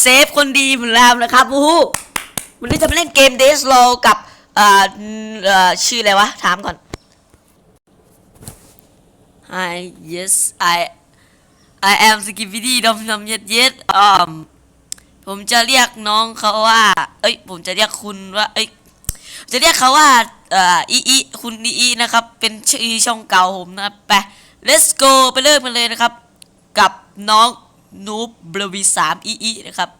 เซฟคนดีเหมือนเดิมนะครับโอ้โหวันนี้จะมาเล่นเกมเดสโลกับเอ่อเอ่อชื่ออะไรวะ ถามก่อน Hi yes I I am Skibidi ดมดมเย็ดเย็ดอ่อมผมจะเรียกน้องเขาว่า เอ้ย ผมจะเรียกคุณว่า เอ้ย จะเรียกเขาว่าเอ่ออีอีคุณอีอีนะครับ เป็นชื่อช่องเก่าผมนะครับไป let's go ไปเริ่มกันเลยนะครับ กับน้อง นูบเบลวีสามอีอีนะครับ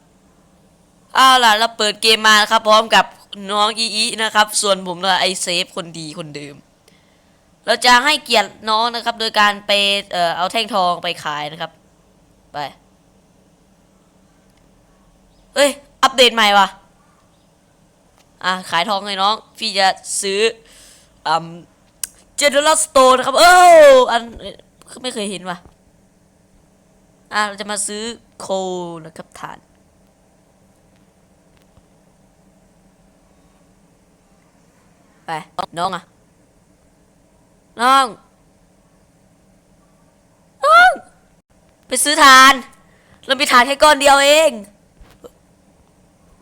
เอาล่ะเราเปิดเกมมาครับ พร้อมกับน้องอีอีนะครับ ส่วนผมนะไอเซฟคนดีคนเดิม เราจะให้เกียรติน้องนะครับ โดยการไปเอ่อเอาแท่งทองไปขายนะครับ ไปเฮ้ย อัปเดตใหม่ว่ะอะขายทองเลยน้อง พี่จะซื้ออืมเจเนอเรลสโตนนะครับ เอออันไม่เคยเห็นว่ะ อะเราจะมาซื้อโคนะครับฐาน ไป น้องอะ น้อง น้อง ไปซื้อทาน เรามีฐานแค่ก้อนเดียวเอง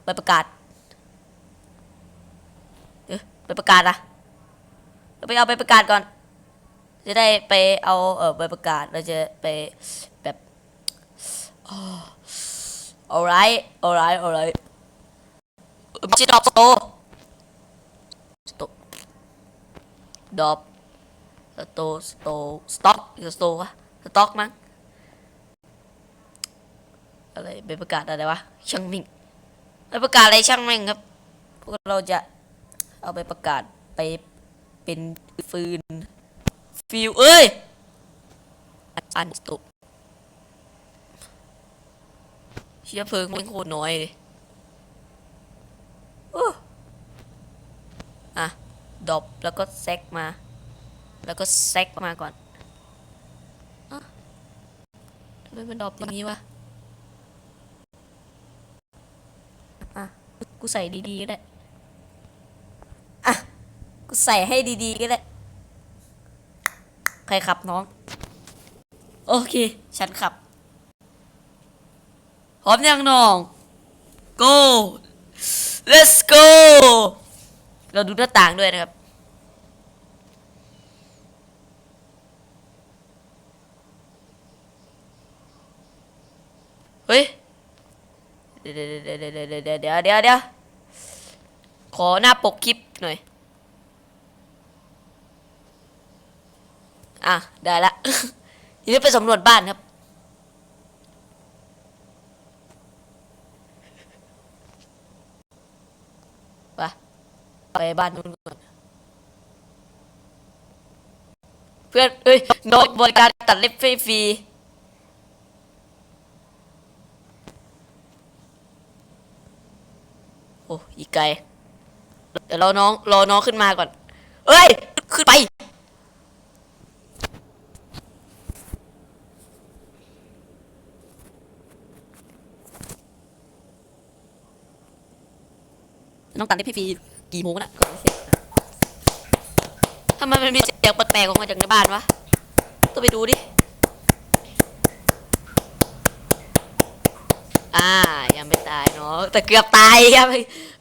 ไปประกาศ เอ๊ะไปประกาศอะเราไปเอาไปประกาศก่อน จะได้ไปเอาเออใบประกาศ เราจะไป alright alright alright ไม่ใช่ดรอปสโตสโตดรอปสโตสโตสต็อกสโตวะสต็อกมั้งอะไรใบประกาศอะไรวะช่างมิ่งใบประกาศอะไรช่างมิ่งครับ พวกเราจะเอาไปประกาศไปเป็นฟืนฟิวเอ้ยอันสตุ เชื้อเพลิงมันโคตรน้อยเลยโอ้อะดรอปแล้วก็แซกมา แล้วก็แซกมาก่อนอะทำไมมันดรอปอย่างนี้วะอะกูใส่ดีๆก็ได้อะกูใส่ให้ดีๆก็ได้ใครขับน้อง โอเค ฉันขับ พร้อมยังน้อง go let's go เราดูหน้าต่างด้วยนะครับ เฮ้ย เดี๋ยวเดี๋ยวเดี๋ยวเดี๋ยวเดี๋ยวขอหน้าปกคลิปหน่อย อะ ได้ละทีนี้ไปสำรวจบ้านครับ ไปบ้านนู้นก่อนเพื่อนเอ้ยโน้องบริการตัดเล็บฟรีโอ้อีกไกลเดี๋ยวรอน้องรอน้องขึ้นมาก่อน เอ้ย ขึ้นไป น้องตัดได้พี่ฟรี กี่โมงน่ะก่อนเสร็จทำไมมันมีเสียงแปลกๆออกมาจากในบ้านวะต้องไปดูดิ อ่า ยังไม่ตายเนาะ แต่เกือบตายครับ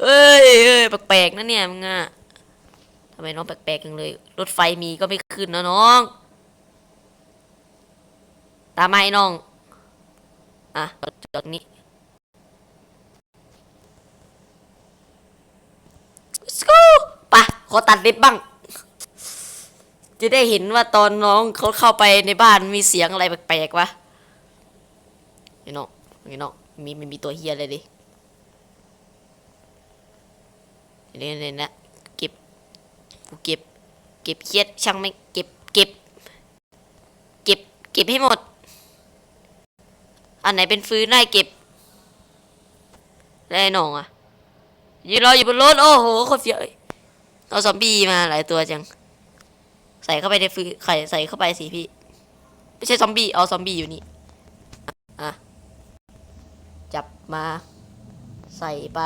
เอ้ยเอ้ยแปลกๆนะเนี่ยมึงอะทำไมน้องแปลกๆจังเลย รถไฟมีก็ไม่ขึ้นนะน้อง ตามมาไอ้น้อง อะจอดนี้ Let's go ไปขอตัดเล็บบ้าง จะได้เห็นว่าตอนน้องเขาเข้าไปในบ้านมีเสียงอะไรแปลกๆวะไอ้น้องไอ้น้องมีไม่มีตัวเฮียอะไรดิเนี่ยเนี่ยนะเก็บกูเก็บ เก็บเครียดช่างไม่เก็บเก็บ เก็บ เก็บให้หมด อันไหนเป็นฟืนได้เก็บ แล้วไอ้น้องอะ ยืนรออยู่บนรถโอ้โหคนเยวเลยเอาซอมบี้มาหลายตัวจัง ใส่เข้าไปในฟืนไข่ใส่เข้าไปสิพี่ ไม่ใช่ซอมบี้เอาซอมบี้อยู่นี่อะจับมา ใส่ไป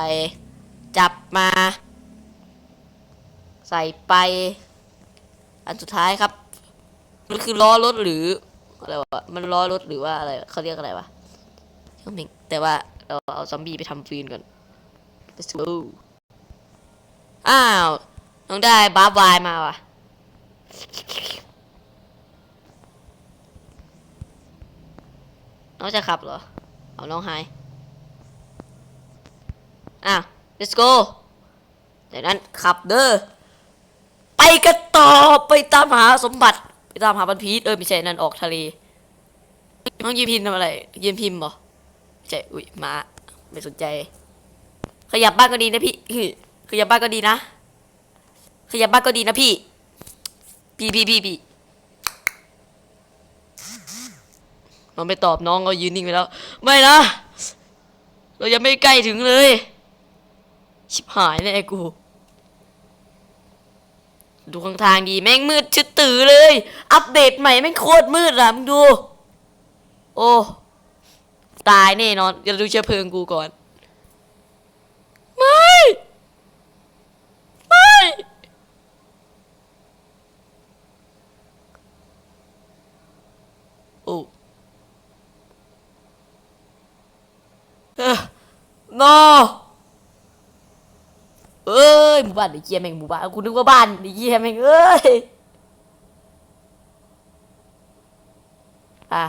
จับมา ใส่ไป อันสุดท้ายครับมันคือล้อรถหรืออะไรวะมันล้อรถหรือว่าอะไรเขาเรียกอะไรวะช่างเมงแต่ว่าเราเอาซอมบี้ไปทำฟืนก่อน let's go อ้าวน้องได้บาร์บายมาว่ะ น้องจะขับเหรอ เอาน้องหายอะ let's go จากนั้นขับเด้อ ไปกันต่อ ไปตามหาสมบัติ ไปตามหาบันพีชเออไม่ใช่นั่นออกทะเล น้องยืมพิมทำอะไรยืมพิมพ์เหรอไม่ใช่ อุ้ยมาไม่สนใจ ขยับบ้านก็ดีนะพี่ขยับบ้านก็ดีนะ ขยับบ้านก็ดีนะพี่ พี่พี่พี่พี่น้องไม่ตอบน้องก็ยืนนิ่งไปแล้ว ไม่นะ เรายังไม่ใกล้ถึงเลย ชิบหายแน่กู ดูข้างทางดีแม่งมืดชึดตื่อเลย อัปเดตใหม่แม่งโคตรมืดอะมึงดู โอ้ ตายแน่นอน เดี๋ยวดูเชื้อเพลิงกูก่อน ไม่ ไม่ โอ้เออ no เอ้ยหมู่บ้านไอ้เหี้ยแม่งหมู่บ้านกูนึกว่าบ้านไอ้เหี้ยแม่งเอ้ยอะ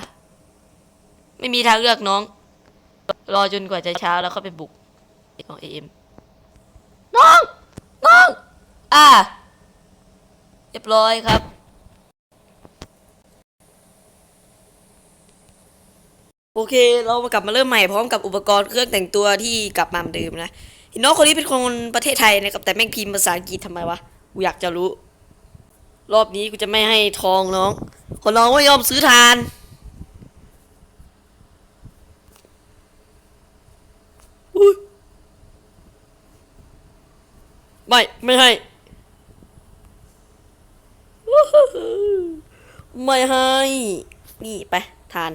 ไม่มีทางเลือกน้อง รอจนกว่าจะเช้าแล้วเข้าไปบุกของเอ็มน้อง น้อง อะเรียบร้อยครับ โอเค เรามากลับมาเริ่มใหม่พร้อมกับอุปกรณ์เครื่องแต่งตัวที่กลับมาเหมือนเดิมนะน้องคนนี้เป็นคนประเทศไทยนะครับ แต่แม่งพิมพ์ภาษาอังกฤษทำไมวะ กูอยากจะรู้ รอบนี้กูจะไม่ให้ทองน้อง คนน้องไม่ยอมซื้อทาน ไม่ ไม่ให้ ไม่ให้ นี่ไป ทาน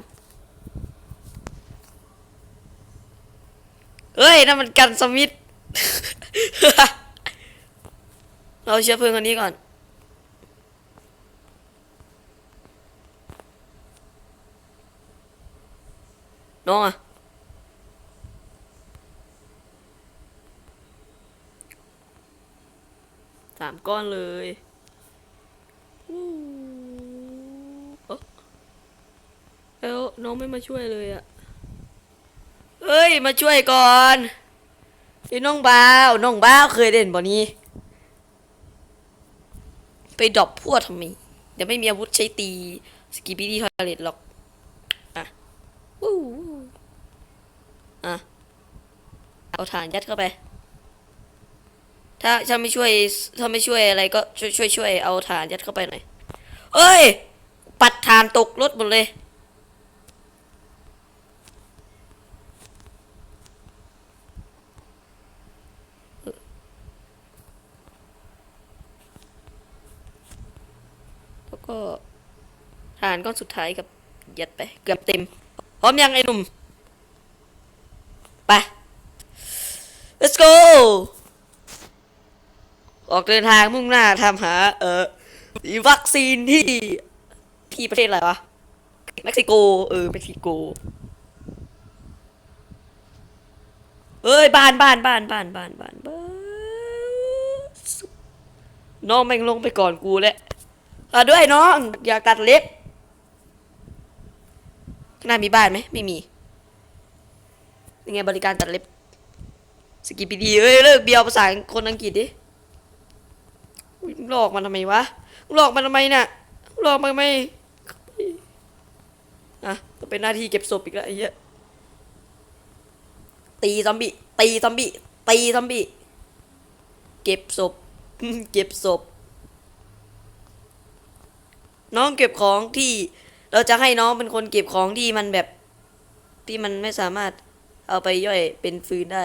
เฮ้ยนั่นมันกันสมิธเราเชื้อเพลิงอันนี้ก่อน น้องอะสามก้อนเลยอู้เอ้าแล้ว น้องไม่มาช่วยเลยอะเฮ้ย มาช่วยก่อนไอ้น้องบ้าวน้องบ้าวเคยเล่นบ่นี้ ไปดรอปพวกทำไมเดี๋ยวไม่มีอาวุธใช้ตีสกีบีดีทอเลตหรอก อะวู้อะ เอาฐานยัดเข้าไป ถ้าถ้าไม่ช่วยถ้าไม่ช่วยอะไรก็ช่วยช่วยช่วยเอาฐานยัดเข้าไปหน่อย เอ้ย ปัดฐานตกรถหมดเลย ก็ฐานก้อนสุดท้ายกับยัดไป เกือบเต็ม พร้อมยังไอ้หนุ่ม ไป let's go ออกเดินทางมุ่งหน้าทำหา เอ่อวัคซีนที่ที่ประเทศอะไรวะ เม็กซิโก เออ เม็กซิโก เอ้ยบ้านบ้านบ้านบ้านบ้านบ้านบ้านน้องแม่งลงไปก่อนกูแล้ วอะด้วยน้อง อยากตัดเล็บข้างหน้ามีบ้านไหมไม่มียังไงบริการตัดเล็บสกิปปีดีเอ้ยเลิกเบียวภาษาคนอังกฤษดิหลอกมันทำไมวะหลอกมันทำไมน่ะหลอกมันทำไมอะก็เป็นหน้าที่เก็บศพอีกแล้วไอ้เหี้ยตีซอมบี้ตีซอมบี้ตีซอมบี้เก็บศพเก็บศพ น้องเก็บของที่ เราจะให้น้องเป็นคนเก็บของที่มันแบบที่มันไม่สามารถเอาไปย่อยเป็นฟืนได้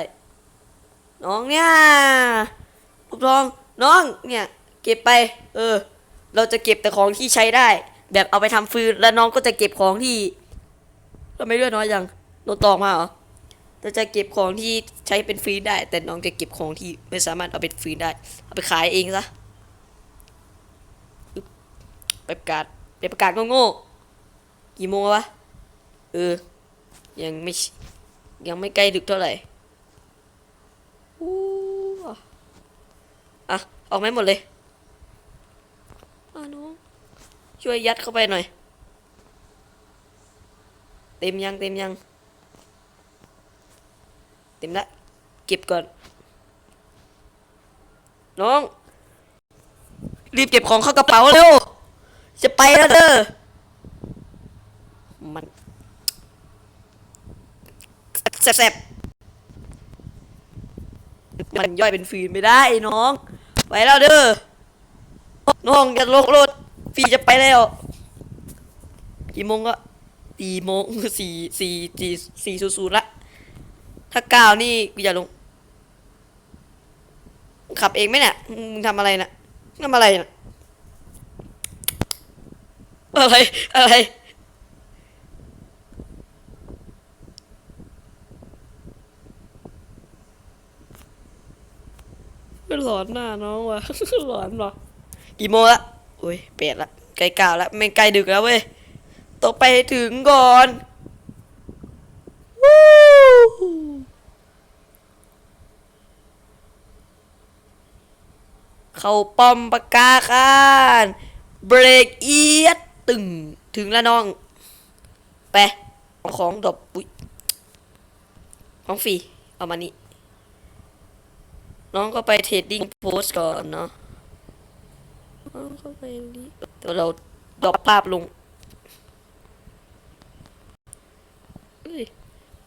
น้องเนี่ยผู้ปกครองน้องเนี่ย เก็บไป เออ เราจะเก็บแต่ของที่ใช้ได้ แบบเอาไปทำฟืนแล้วน้องก็จะเก็บของที่ทำไม่เลือดน้อยยังโดนตอกมาเหรอเราจะเก็บของที่ใช้เป็นฟืนได้ แต่น้องจะเก็บของที่ไม่สามารถเอาเป็นฟืนได้ เอาไปขายเองซะ ไปประกาศไปประกาศโง่ๆกี่โมงวะเออ ยังไม่ยังไม่ใกล้ดึกเท่าไหร่อู้อะ ออกไม่หมดเลยอะน้องช่วยยัดเข้าไปหน่อย เต็มยังเต็มยัง เต็มละ เก็บก่อน น้อง รีบเก็บของเข้ากระเป๋าเร็ว จะไปแล้วเด้อมันแสบๆมันย่อยเป็นฟืนไม่ได้น้อง ไปแล้วเด้อ น้องอย่าลงรถฟีจะไปแล้ว กี่โมงก็สี่โมงสี่สี่สี่สี่ศูนย์ศูนย์ละ ถ้าก้าวนี่กูอย่าลง ขับเองไหมเนี่ยมึงทำอะไรนะทำอะไรนะ อะไร อะไร หลอนหน้าน้องวะหลอนวะกี่โมงละโอ้ยเปดละใกล้เก้าละไม่ใกล้ดึกแล้วเว้ยต้องไปถึงก่อนวู้เข้าป้อมปากกาคานเบรกเอียด ตึงถึงแล้วน้อง ไปเอาของดอกปุ้ยของฟรีเอามานี่น้องก็ไปเทรดดิ้งโพสก่อนเนาะน้องก็ไปรีเดี๋ยวเราดรอปภาพลงเอ้ย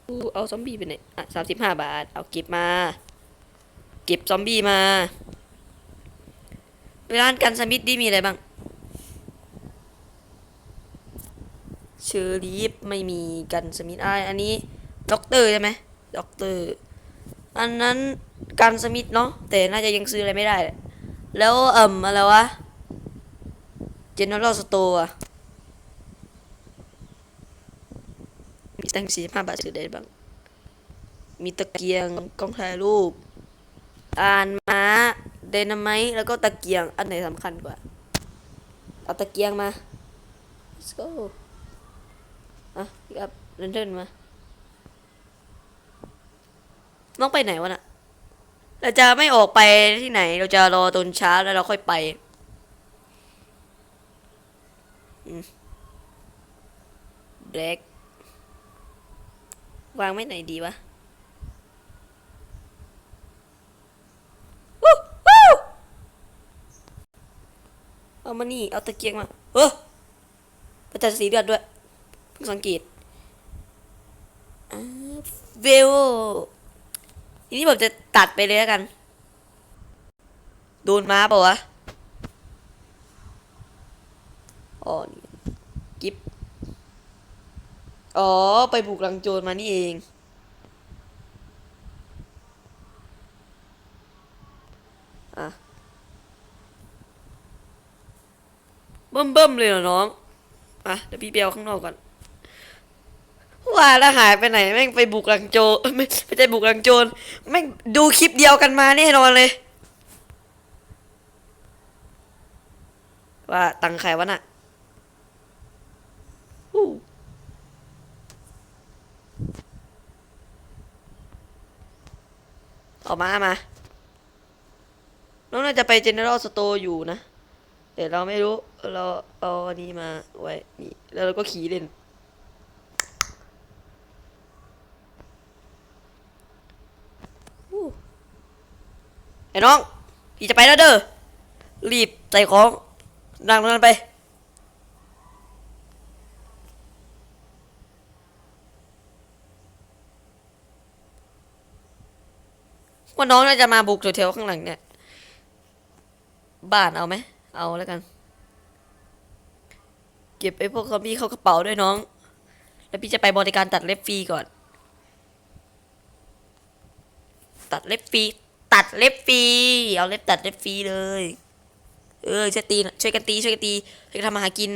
กูเอาซอมบี้ไปไหนอะสามสิบห้าบาท เอาเก็บมา เก็บซอมบี้มาร้ากันสมิธดีมีอะไรบ้าง เชอร์ลีฟไม่มีกันสมิธอะไรอันนี้ด็อกเตอร์ใช่ไหมด็อกเตอร์อันนั้นกันสมิธเนาะแต่น่าจะยังซื้ออะไรไม่ได้แหละแล้วเอ่มอะไรวะ General Store อะมีตั้งสี่ห้าบาทซื้อได้บ้าง มีตะเกียงกล้องถ่ายรูป อ่านม้าเดนไมแล้วก็ตะเกียงอันไหนสำคัญกว่า เอาตะเกียงมา let's go อะพี่อัพเดินเดินมาน้องไปไหนวะน่ะ เราจะไม่ออกไปที่ไหน เราจะรอตนเช้าแล้วเราค่อยไปแบล็กวางไว้ไหนดีวะวู้วู้เอามานี่ เอาตะเกียงมา เออประจันสีเลือดด้วย เพิ่งสังเกตอ่าเวลทีนี้ผมจะตัดไปเลยแล้วกัน โดนม้าปล่าวะอ๋อกิฟอ๋อ ไปบุกลังโจรมานี่เองอะเบิ่มเบิ่มๆเลยเหรอน้อง อะ เดี๋ยวพี่เปียวข้างนอกก่อน ว่าแล้วหายไปไหนแม่งไปบุกหลังโจไม่ไม่ใช่บุกหลังโจรแม่งดูคลิปเดียวกันมาแน่นอนเลย ว่าตังค์ใครวะน่ะออกมามาน้องน่าจะไป General Store อยู่นะแต่เราไม่รู้ เราเอาอันนี้มาไว้ นี่ แล้วเราก็ขี่เล่น ไอ้น้องพี่จะไปแล้วเด้อรีบใส่ของนั่งตรงนั้นไปว่าน้องน่าจะมาบุกแถวๆข้างหลังเนี่ย บ้านเอาไหม เอาแล้วกัน เก็บไอ้พวกซอมบี้เข้ากระเป๋าด้วยน้อง แล้วพี่จะไปบริการตัดเล็บฟรีก่อน ตัดเล็บฟรี ตัดเล็บฟรีเอาเล็บตัดเล็บฟรีเลย เออช่วยตีช่วยกันตีช่วยกันตีช่วยกันทำมาหากิน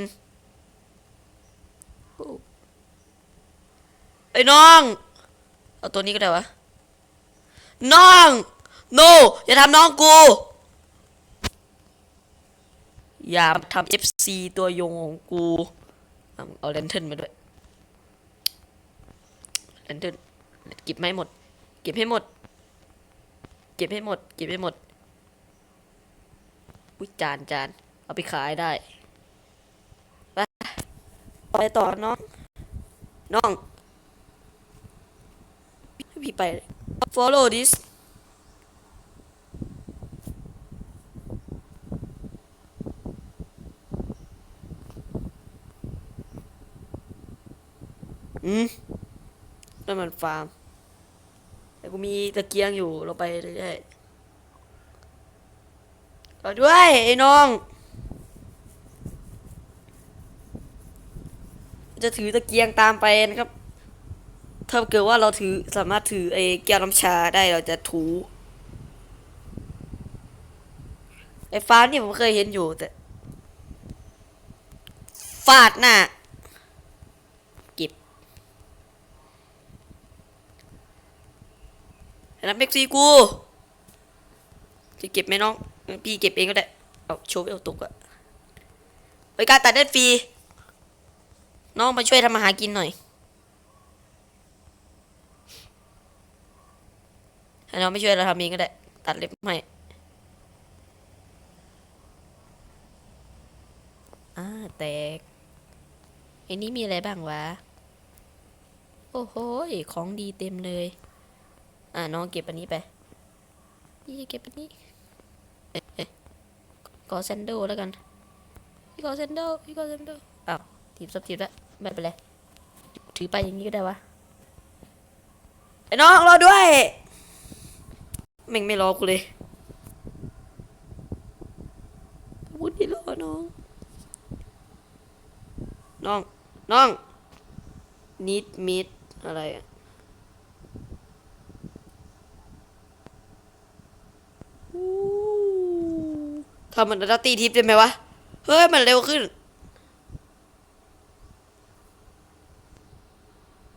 ไอ้น้องเอาตัวนี้ก็ได้วะน้องโนอย่าทำน้องกู อย่าทำ FC ตัวยงของกู เอาเลนเทนมาด้วยเลนเทนเก็บไม่หมด เก็บให้หมด เก็บให้หมด เก็บให้หมดอุ้ยจานจานเอาไปขายได้ไปไปต่อน้อง น้องพี่ไป follow this อืมนั่นมันฟาร์ม แต่กูมีตะเกียงอยู่เราไปเรื่อยๆเอาด้วยไอ้น้อง จะถือตะเกียงตามไปนะครับ ถ้าเกิดว่าเราถือสามารถถือไอ้แก้วน้ำชาได้เราจะถูไอ้ฟ้านี่ผมเคยเห็นอยู่แต่ ฟาดหน้า เก็บ ไอ้นับเม็กซีกู จะเก็บไหมน้อง พี่เก็บเองก็ได้ เอาโชว์เอาตกอะไปการตัดเน็ตฟรี น้องมาช่วยทำอาหากินหน่อยให้น้องไม่ช่วยเราทำเองก็ได้ ตัดเล็บให้อ่าแตกไอ้นี้มีอะไรบ้างวะ โอ้โห ของดีเต็มเลย อ่าน้องเก็บอันนี้ไปพี่เก็บอันนี้เอ๊ะเอ๊ะกอเซนโดแล้วกันพี่กอเซนโดพี่กอเซนโดอ้าวทีบซับทีบแล้วไม่เป็นไรถือไปอย่างนี้ก็ได้วะไอ้น้องรอด้วยแม่งไม่รอกูเลยพูดที่รอน้อง น้อง น้องนิดมิดอะไรอะ ทำเหมันดัตตี้ทิปได้ไหมวะ เฮ้ย มันเร็วขึ้น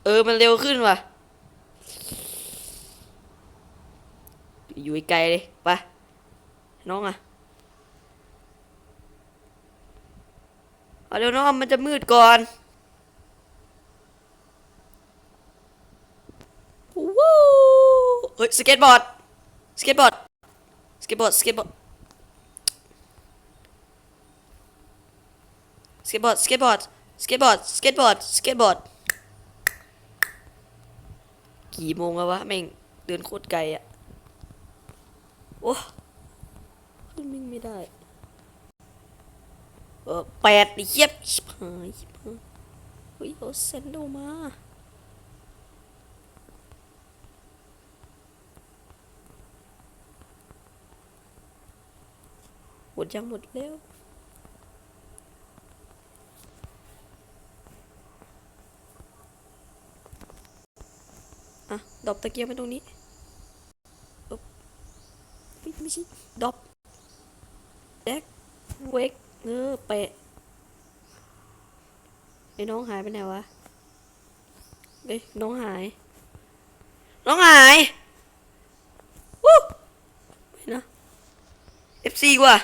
เออ มันเร็วขึ้นว่ะ อยู่ไกลเลยไปน้องอะเอาเร็วน้องมันจะมืดก่อนวู้เฮ้ยสเก็ตบอร์ดสเก็ตบอร์ด ก็ตบอร์ดสเก็ตบอร์ดสเก็ตบอร์ดสเก็ตบอร์ดสเก็ตบอร์ดสเก็ตบอร์ดสเก็ตบอร์ดกี่โมงแล้ววะแม่งเดินโคตรไกลอะโอ้ขึ้นวิ่งไม่ได้เออแปดเย็บชิบหายชิบหายเฮ้ยเอาเซนโดมา ดยังหมดแล้วอะดอปตะเกียงไปตรงนี้ไม่ไม่ใช่ดอปแดกเวกเออเปะไอ้น้องหายไปไหนวะเอ้ยน้องหาย น้องหายวู้ไม่นะ FC กว่า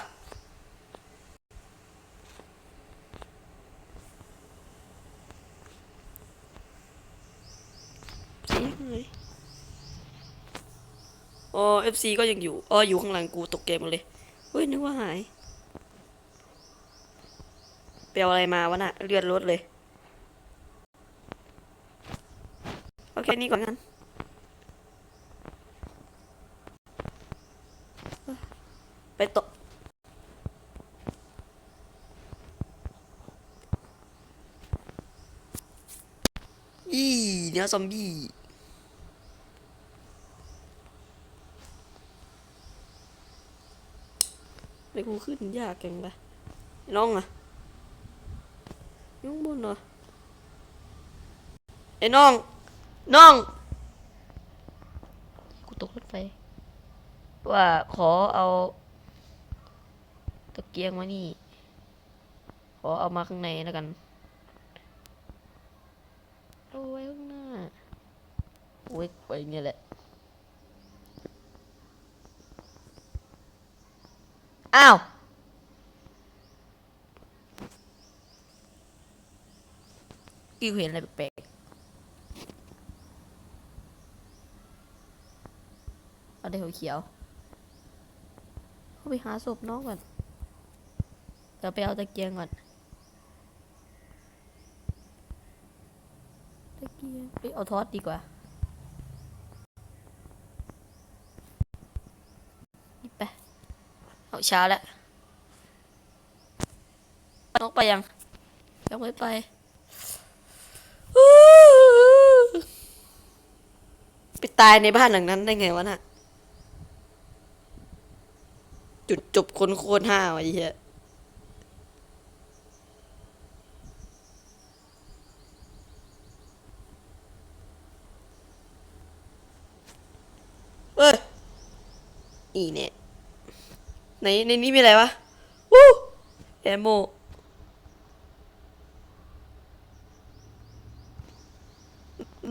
สีหาย อ๋อ FC ก็ยังอยู่อ๋ออยู่ข้างหลังกูตกเกมหมดเลยเฮ้ยนึกว่าหายไปเอาอะไรมาวะน่ะเลือดลดเลยโอเคนี่ก่อนกันไปตกอีเนื้อซอมบี้ ไม่กูขึ้นยากจังไปะน้องอะยุ่งบุญเหรอไอ้น้อง น้อง กูตกรถไฟว่าขอเอาตะเกียงมานี่ ขอเอามาข้างในแล้วกันเอาไว้ข้างหน้าเวกไปอย่างเงี้ยแหละ อ้าว กี่เห็นอะไรแปลกเอาได้เขียว เข้าไปหาศพน้องก่อน เดี๋ยวไปเอาตะเกียงก่อน ตะเกียง ไปเอาทอดดีกว่านี่ไป เอาช้าแล้วน้องไปยังยังไม่ไปไปตายในบ้านหลังนั้นได้ไงวะน่ะ จุดจบคนโคตรห้าวไอ้เหี้ยเอ้ยอีเนี่ย ในในนี้มีอะไรวะวู้แอมโม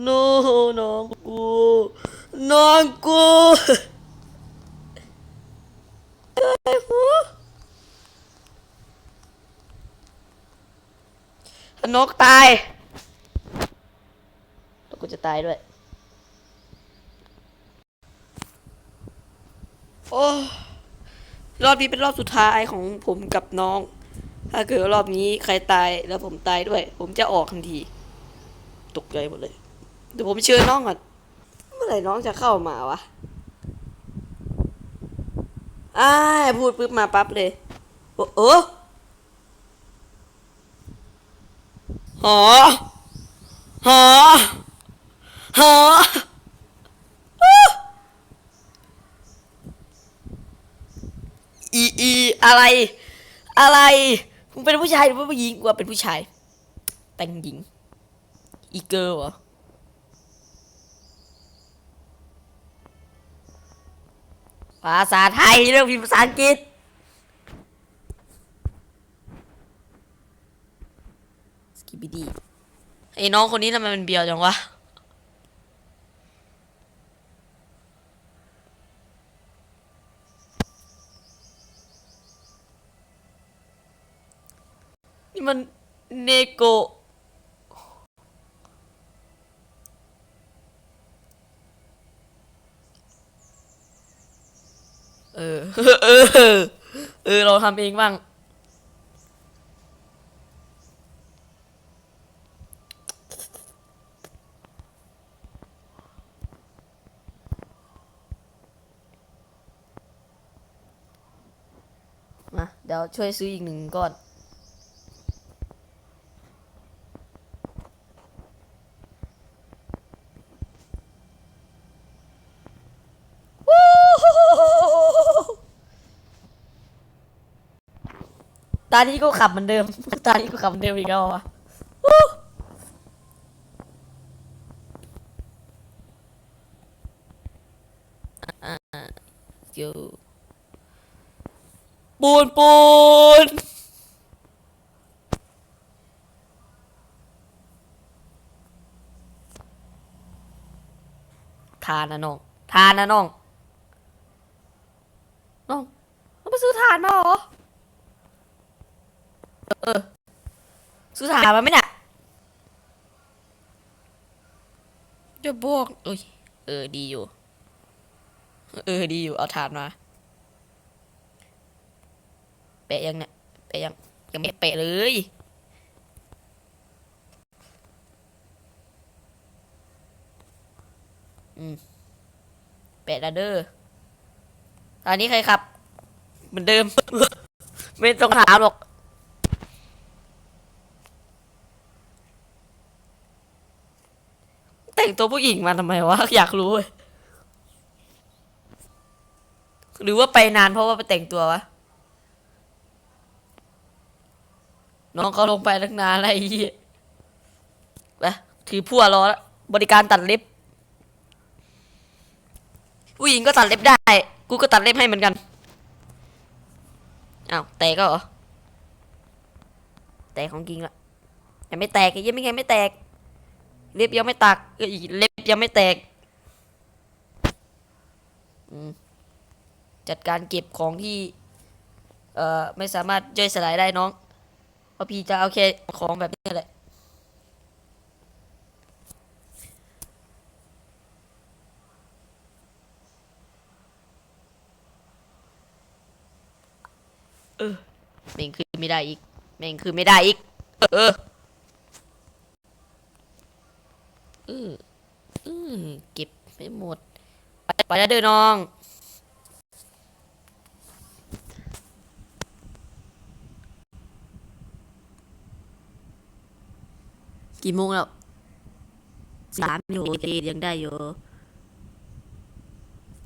โนน้องกูน้องกูไอ้หัวนกตายแล้วกูจะตายด้วย โอ้ รอบนี้เป็นรอบสุดท้ายของผมกับน้อง ถ้าเกิดรอบนี้ใครตายแล้วผมตายด้วย ผมจะออกทันที ตกใจหมดเลย เดี๋ยวผมเชิญน้องก่อน เมื่อไหร่น้องจะเข้ามาวะอ้าพูดปุ๊บมาปั๊บเลย โอ้โอ้หอหอหอ อีอีอะไร อะไรมึงเป็นผู้ชายหรือว่าผู้หญิงกูว่าเป็นผู้ชาย แต่งหญิง อีเกิร์ลเหรอภาษาไทยเรื่องพิมพ์ภาษาอังกฤษสกิบิดีไอ้น้องคนนี้ทำไมมันเบียวจังวะ นี่มันเนโกเออ เออ เออ เราทำเองบ้าง มา เดี๋ยวช่วยซื้ออีกหนึ่งก้อน ตานี้ก็ขับเหมือนเดิม ตานี้ก็ขับเหมือนเดิมอีกแล้วอะวู้อ่าเดี๋ยวปูนปูนทานนะน้องทานนะน้องน้องต้องไปซื้อทานมาเหรอ เออซื้อถานมาไหมเนี่ยจะบอกเอ้ยเออดีอยู่ เออดีอยู่เอาถานมาเปะยังเนี่ยเปะยังยังไม่เปะเลยอืมเปะและเด้อตอนนี้ใครขับ เหมือนเดิม ไม่ต้องถามหรอก แต่งตัวผู้หญิงมาทำไมวะอยากรู้เว้ยหรือว่าไปนานเพราะว่าไปแต่งตัววะน้องเขาลงไปตั้งนานแล้วไอ้เหี้ยไปถือพั่วรอแล้วบริการตัดเล็บผู้หญิงก็ตัดเล็บได้ กูก็ตัดเล็บให้เหมือนกันอ้าวแตกก็เหรอแตกของจริงละยังไม่แตกยังไม่ไงไม่แตก เล็บยังไม่ตักเล็บยังไม่แตกจัดการเก็บของที่ไม่สามารถย่อยสลายได้น้องเพราะพี่จะเอาแค่ของแบบนี้แหละเออแม่งคือไม่ได้อีกแม่งคือไม่ได้อีก เออ อออืมเก็บไปหมดไปไปแล้วเด้อน้อง กี่โมงแล้วสามอยู่โอเคยังได้อยู่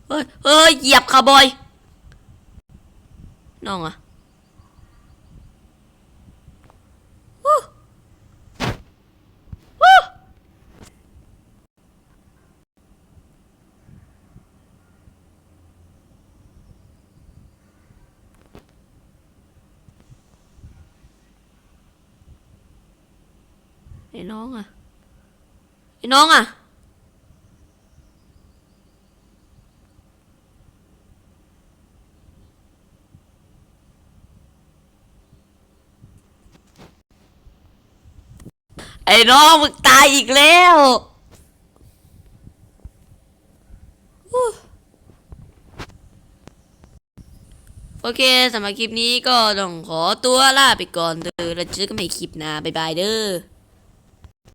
เฮ้ย เฮ้ย เหยียบคาร์บอย น้องอะวู้วู้ ไอ้น้องอะไอ้น้องอะไอ้น้องมึงตายอีกแล้วโอเคสำหรับคลิปนี้ก็ต้องขอตัวลาไปก่อนเด้อแล้วเจอกันใหม่คลิปหน้าบ๊ายบายเด้อ